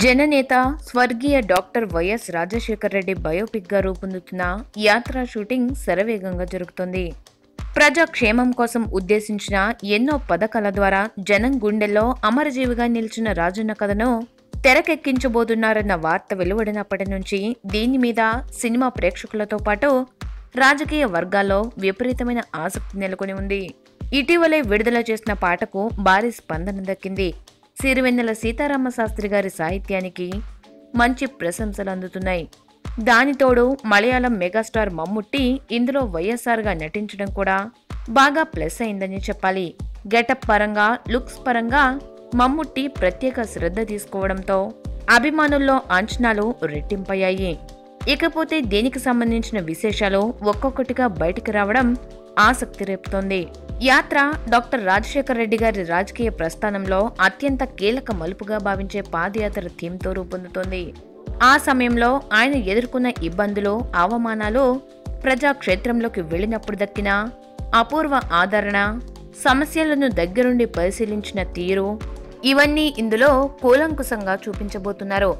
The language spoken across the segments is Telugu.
జననేత స్వర్గీయ డాక్టర్ వైఎస్ రాజశేఖర్ రెడ్డి బయోపిక్గా రూపొందుతున్న యాత్ర షూటింగ్ శరవేగంగా జరుగుతోంది. ప్రజా క్షేమం కోసం ఉద్దేశించిన ఎన్నో పథకాల ద్వారా జనం గుండెల్లో అమరజీవిగా నిలిచిన రాజన్న కథను తెరకెక్కించబోతున్నారన్న వార్త వెలువడినప్పటి నుంచి దీని మీద సినిమా ప్రేక్షకులతో పాటు రాజకీయ వర్గాల్లో విపరీతమైన ఆసక్తి నెలకొని ఉంది. ఇటీవలే విడుదల చేసిన పాటకు భారీ స్పందన దక్కింది. సిరివెన్నెల సీతారామ శాస్త్రి గారి సాహిత్యానికి మంచి ప్రశంసలు అందుతున్నాయి. దానితోడు మలయాళం మెగాస్టార్ మమ్ముట్టి ఇందులో వైఎస్ఆర్గా నటించడం కూడా బాగా ప్లస్ అయిందని చెప్పాలి. గెటప్ పరంగా లుక్స్ పరంగా మమ్ముట్టి ప్రత్యేక శ్రద్ధ తీసుకోవడంతో అభిమానుల్లో అంచనాలు రెట్టింపయ్యాయి. ఇకపోతే దీనికి సంబంధించిన విశేషాలు ఒక్కొక్కటిగా బయటికి రావడం ఆసక్తి రేపుతోంది. యాత్ర డాక్టర్ రాజశేఖర్ రెడ్డి గారి రాజకీయ ప్రస్థానంలో అత్యంత కీలక మలుపుగా భావించే పాదయాత్ర థీమ్తో రూపొందుతోంది. ఆ సమయంలో ఆయన ఎదుర్కొన్న ఇబ్బందులు అవమానాలు ప్రజాక్షేత్రంలోకి వెళ్ళినప్పుడు దక్కిన అపూర్వ ఆదరణ సమస్యలను దగ్గరుండి పరిశీలించిన తీరు ఇవన్నీ ఇందులో కూలంకుశంగా చూపించబోతున్నారు.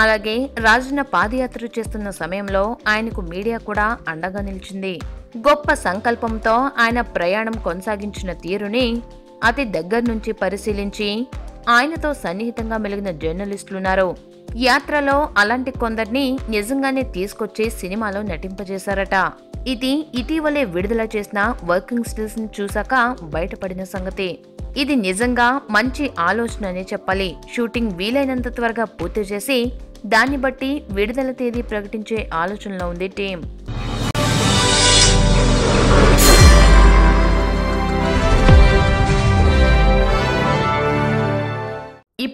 అలాగే రాజున పాదయాత్ర చేస్తున్న సమయంలో ఆయనకు మీడియా కూడా అండగా నిలిచింది. గొప్ప సంకల్పంతో ఆయన ప్రయాణం కొనసాగించిన తీరుని అతి దగ్గర నుంచి పరిశీలించి ఆయనతో సన్నిహితంగా మెలిగిన జర్నలిస్టులున్నారు. యాత్రలో అలాంటి కొందరిని నిజంగానే తీసుకొచ్చి సినిమాలో నటింపజేశారట. ఇది ఇటీవలే విడుదల చేసిన వర్కింగ్ స్టిల్స్ని చూశాక బయటపడిన సంగతి. ఇది నిజంగా మంచి ఆలోచన అని చెప్పాలి. షూటింగ్ వీలైనంత త్వరగా పూర్తి చేసి దాన్ని బట్టి విడుదల తేదీ ప్రకటించే ఆలోచనలో ఉంది టీం